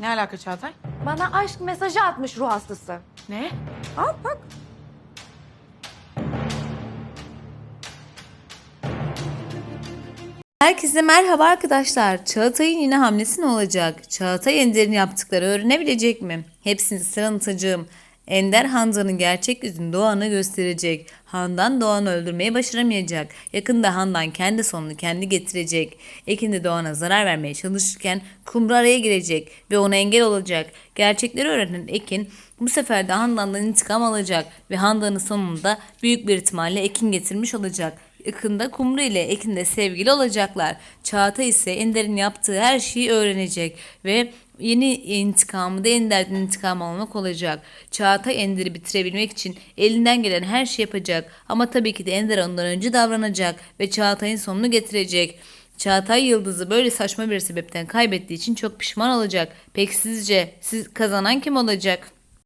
Ne alaka Çağatay? Bana aşk mesajı atmış ruh hastası. Ne? Al bak. Herkese merhaba arkadaşlar. Çağatay'ın yine hamlesi ne olacak? Çağatay Ender'in yaptıkları öğrenebilecek mi? Hepsini sıra anlatacağım. Ender Handan'ın gerçek yüzünü Doğan'a gösterecek. Handan Doğan'ı öldürmeyi başaramayacak. Yakında Handan kendi sonunu kendi getirecek. Ekin de Doğan'a zarar vermeye çalışırken Kumru araya girecek ve ona engel olacak. Gerçekleri öğrenen Ekin bu sefer de Handan'dan intikam alacak ve Handan'ın sonunda büyük bir ihtimalle Ekin getirmiş olacak. Yakında Kumru ile Ekin de sevgili olacaklar. Çağatay ise Ender'in yaptığı her şeyi öğrenecek ve yeni intikamı da Ender'den intikam almak olacak. Çağatay Ender'i bitirebilmek için elinden gelen her şeyi yapacak ama tabii ki de Ender ondan önce davranacak ve Çağatay'ın sonunu getirecek. Çağatay Yıldız'ı böyle saçma bir sebepten kaybettiği için çok pişman olacak. Peki sizce siz kazanan kim olacak?